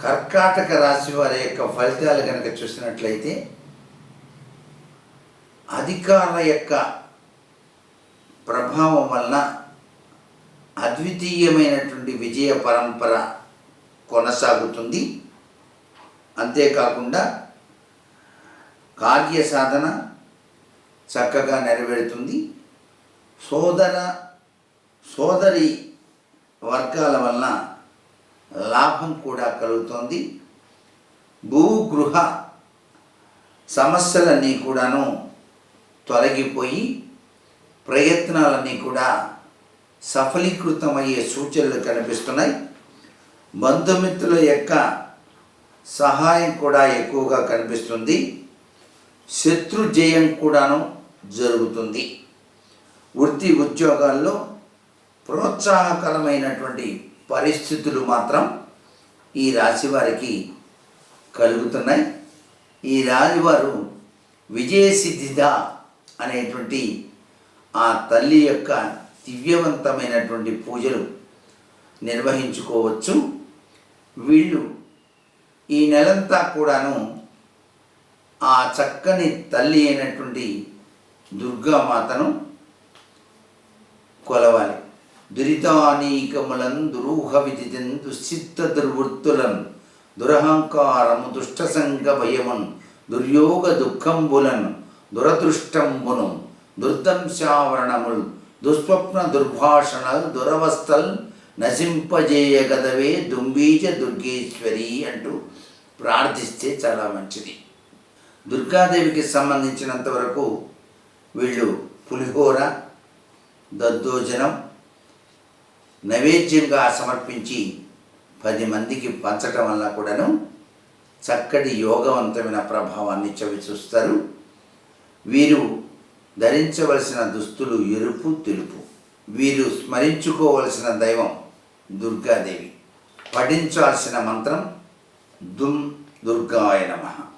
కర్కాటక రాశి వారి యొక్క ఫలితాలు కనుక చూసినట్లయితే అధికారుల యొక్క ప్రభావం వలన అద్వితీయమైనటువంటి విజయ పరంపర కొనసాగుతుంది. అంతేకాకుండా కార్య సాధన చక్కగా నెరవేరుతుంది. సోదర సోదరి వర్గాల వలన లాభం కూడా కలుగుతోంది. భూగృహ సమస్యలన్నీ కూడాను తొలగిపోయి ప్రయత్నాలన్నీ కూడా సఫలీకృతమయ్యే సూచనలు కనిపిస్తున్నాయి. బంధుమిత్రుల యొక్క సహాయం కూడా ఎక్కువగా కనిపిస్తుంది. శత్రు జయం కూడాను జరుగుతుంది. వృత్తి ఉద్యోగాల్లో ప్రోత్సాహకరమైనటువంటి పరిస్థితులు మాత్రం ఈ రాశి వారికి కలుగుతున్నాయి. ఈ రాశివారు విజయసిద్ధిద అనేటువంటి ఆ తల్లి యొక్క దివ్యవంతమైనటువంటి పూజలు నిర్వహించుకోవచ్చు. వీళ్ళు ఈ నెలంతా కూడాను ఆ చక్కని తల్లి అయినటువంటి దుర్గామాతను కొలవాలి. దురితానీకములను దురూహ విదితిన్ దుశ్చిత్త దుర్వృత్తులను దురహంకారము దుష్టసంగ భయమున్ దుర్యోగ దుఃఖంబులను దురదృష్టంబును దుర్దంశావరణములు దుస్వప్న దుర్భాషణలు దురవస్థల్ నశింపజేయగదవే దుంబీజ దుర్గేశ్వరి అంటూ ప్రార్థిస్తే చాలా మంచిది. దుర్గాదేవికి సంబంధించినంత వరకు వీళ్ళు పులిహోర దద్దోజనం నైవేద్యంగా సమర్పించి పది మందికి పంచటం వల్ల కూడాను చక్కటి యోగవంతమైన ప్రభావాన్ని చవి చూస్తారు వీరు ధరించవలసిన దుస్తులు ఎరుపు తెలుపు. వీరు స్మరించుకోవలసిన దైవం దుర్గాదేవి. పఠించాల్సిన మంత్రం దుమ్ దుర్గాయ నమః.